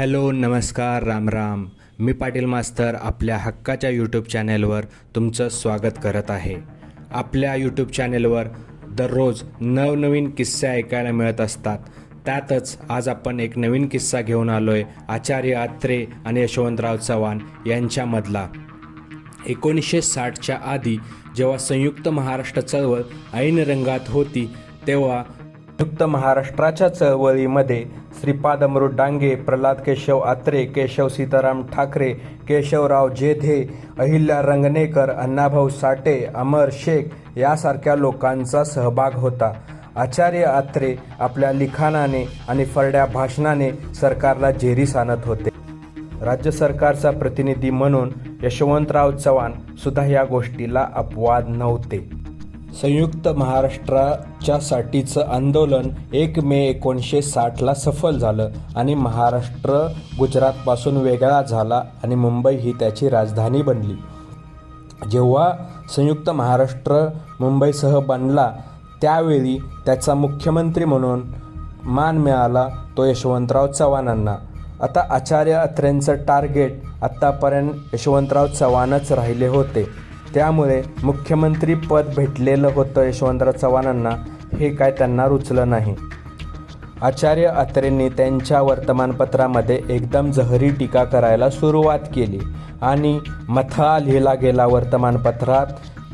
Hello नमस्कार राम राम. मी पाटील मास्तर आपल्या हक्काच्या यूट्यूब चॅनेलवर तुमचं स्वागत करत आहे. आपल्या यूट्यूब चॅनेलवर दररोज नवनवीन किस्से ऐकायला मिळत असतात. त्यातच आज आपण एक नवीन किस्सा घेऊन आलो आहे आचार्य अत्रे आणि यशवंतराव चव्हाण यांच्यामधला. एकोणीसशे साठच्या आधी जेव्हा संयुक्त महाराष्ट्र चळवळ ऐन रंगात होती तेव्हा संयुक्त महाराष्ट्राच्या चळवळीमध्ये श्रीपाद अमृत डांगे प्रल्हाद केशव आत्रे केशव सीताराम ठाकरे केशवराव जेधे अहिल्या रंगणेकर अण्णाभाऊ साठे अमर शेख यासारख्या लोकांचा सहभाग होता. आचार्य आत्रे आपल्या लिखाणाने आणि फरड्या भाषणाने सरकारला जेरीस आणत होते. राज्य सरकारचा प्रतिनिधी म्हणून यशवंतराव चव्हाण सुद्धा या गोष्टीला अपवाद नव्हते. संयुक्त महाराष्ट्राच्या साठीचं आंदोलन एक मे एकोणीसशे साठला सफल झालं आणि महाराष्ट्र गुजरातपासून वेगळा झाला आणि मुंबई ही त्याची राजधानी बनली. जेव्हा संयुक्त महाराष्ट्र मुंबईसह बनला त्यावेळी त्याचा मुख्यमंत्री म्हणून मान मिळाला तो यशवंतराव चव्हाणांना. आता आचार्य अत्रेंचं टार्गेट आत्तापर्यंत यशवंतराव चव्हाणच राहिले होते. त्यामुळे मुख्यमंत्री पद भेटलेलं होतं यशवंतराव चव्हाणांना हे काय त्यांना रुचलं नाही. आचार्य अत्रेंनी त्यांच्या वर्तमानपत्रामध्ये एकदम जहरी टीका करायला सुरुवात केली आणि मथळा लिहिला गेला वर्तमानपत्रात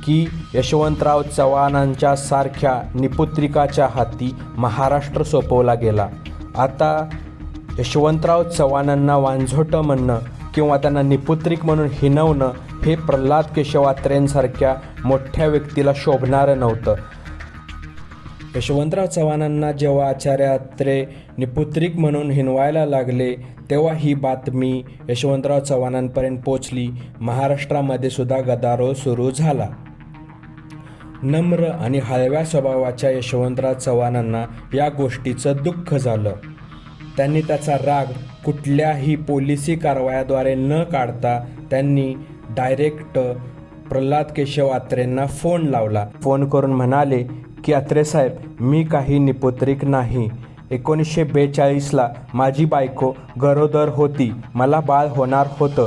की यशवंतराव चव्हाणांच्या सारख्या निपुत्रिकाच्या हाती महाराष्ट्र सोपवला गेला. आता यशवंतराव चव्हाणांना वांझोटं म्हणणं किंवा त्यांना निपुत्रिक म्हणून हिनवणं हे प्रल्हाद केशवात्रेंसारख्या मोठ्या व्यक्तीला शोभणारं नव्हतं. यशवंतराव चव्हाणांना जेव्हा आचार्य अत्रे निपुत्रिक म्हणून हिनवायला लागले तेव्हा ही बातमी यशवंतराव चव्हाणांपर्यंत पोचली. महाराष्ट्रामध्ये सुद्धा गदारोळ सुरू झाला. नम्र आणि हळव्या स्वभावाच्या यशवंतराव चव्हाणांना या गोष्टीचं दुःख झालं. त्यांनी त्याचा राग कुठल्याही पोलिसी कारवायाद्वारे न काढता त्यांनी डायरेक्ट प्रल्हाद केशव आत्रेंना फोन लावला. फोन करून म्हणाले की आत्रे साहेब मी काही निपुत्रिक नाही. एकोणीसशे बेचाळीसला माझी बायको गरोदर होती. मला बाळ होणार होतं.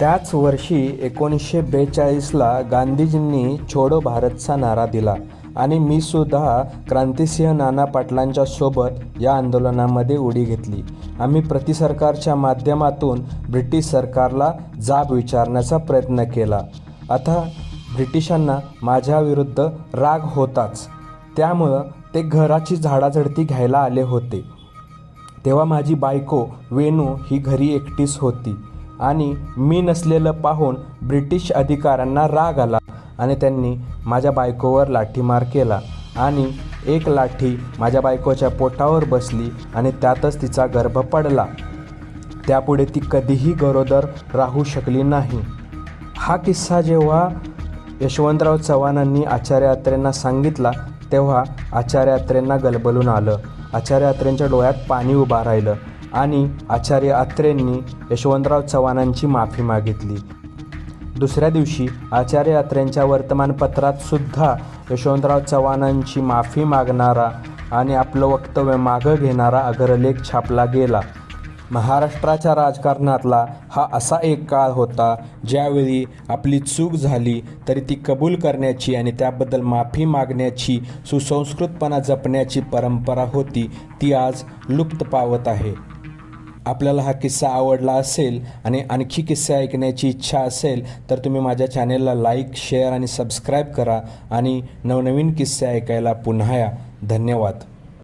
त्याच वर्षी एकोणीसशे बेचाळीसला गांधीजींनी छोडो भारतचा नारा दिला आणि मी सुद्धा क्रांतिसिंह नाना पाटलांच्या सोबत या आंदोलनामध्ये उडी घेतली. आम्ही प्रतिसरकारच्या माध्यमातून ब्रिटिश सरकारला जाब विचारण्याचा प्रयत्न केला. आता ब्रिटिशांना माझ्याविरुद्ध राग होताच. त्यामुळं ते घराची झाडाझडती घ्यायला आले होते. तेव्हा माझी बायको वेणू ही घरी एकटीच होती आणि मी नसलेलं पाहून ब्रिटिश अधिकाऱ्यांना राग आला आणि त्यांनी माझ्या बायकोवर लाठीमार केला. आणि एक लाठी माझ्या बायकोच्या पोटावर बसली आणि त्यातच तिचा गर्भ पडला. त्यापुढे ती कधीही गरोदर राहू शकली नाही. हा किस्सा जेव्हा यशवंतराव चव्हाणांनी आचार्य अत्रेंना सांगितला तेव्हा आचार्य अत्रेंना गलबलून आलं. आचार्य अत्रेंच्या डोळ्यात पाणी उभा राहिलं आणि आचार्य अत्रेंनी यशवंतराव चव्हाणांची माफी मागितली. दुसऱ्या दिवशी आचार्य अत्र्यांच्या वर्तमानपत्रात सुद्धा यशवंतराव चव्हाणांची माफी मागणारा आणि आपलं वक्तव्य मागं घेणारा अग्रलेख छापला गेला. महाराष्ट्राच्या राजकारणातला हा असा एक काळ होता ज्यावेळी आपली चूक झाली तरी ती कबूल करण्याची आणि त्याबद्दल माफी मागण्याची सुसंस्कृतपणा जपण्याची परंपरा होती ती आज लुप्त पावत आहे. आपल्याला हा किस्सा आवडला असेल आणि आणखी किस्से ऐकण्याची इच्छा असेल तर तुम्ही माझ्या चॅनेलला लाईक शेअर आणि सबस्क्राईब करा आणि नवनवीन किस्से ऐकायला पुन्हा या. धन्यवाद.